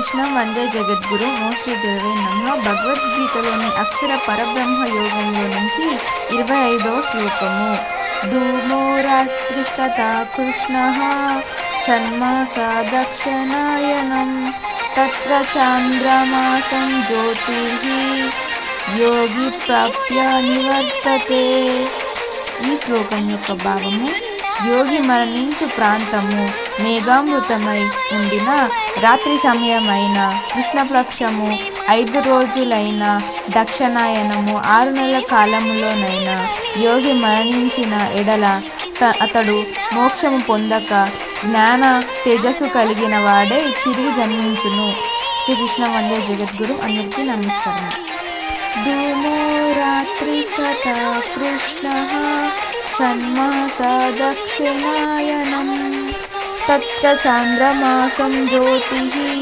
కృష్ణ వందే జగద్గురు. Mostly ఇరవై నమ భగవద్గీతలోని అక్షర పరబ్రహ్మ యోగంలో నుంచి ఇరవై ఐదవ శ్లోకము. ధూమో రాత్రిస్తథా కృష్ణ షణ్మాసా దక్షిణాయనం తత్ర చాంద్రమాసం జ్యోతి యోగి ప్రాప్య నివర్తతే. ఈ శ్లోకం యొక్క భావము యోగి మరణించు ప్రాంతము. మేఘామృతమై ఉండిన రాత్రి సమయమైన కృష్ణపక్షము ఐదు రోజులైన దక్షణాయనము ఆరు నెలల కాలములోనైనా యోగి మరణించిన ఎడల అతడు మోక్షము పొందక జ్ఞాన తేజస్సు కలిగిన వాడే తిరిగి జన్మించును. శ్రీకృష్ణ వందే జగద్గురు అందరికీ నమస్కారం. రాత్రి సత కృష్ణ సన్మాస దక్షిణాయనం. तत्र चान्द्रमासं ज्योतिः।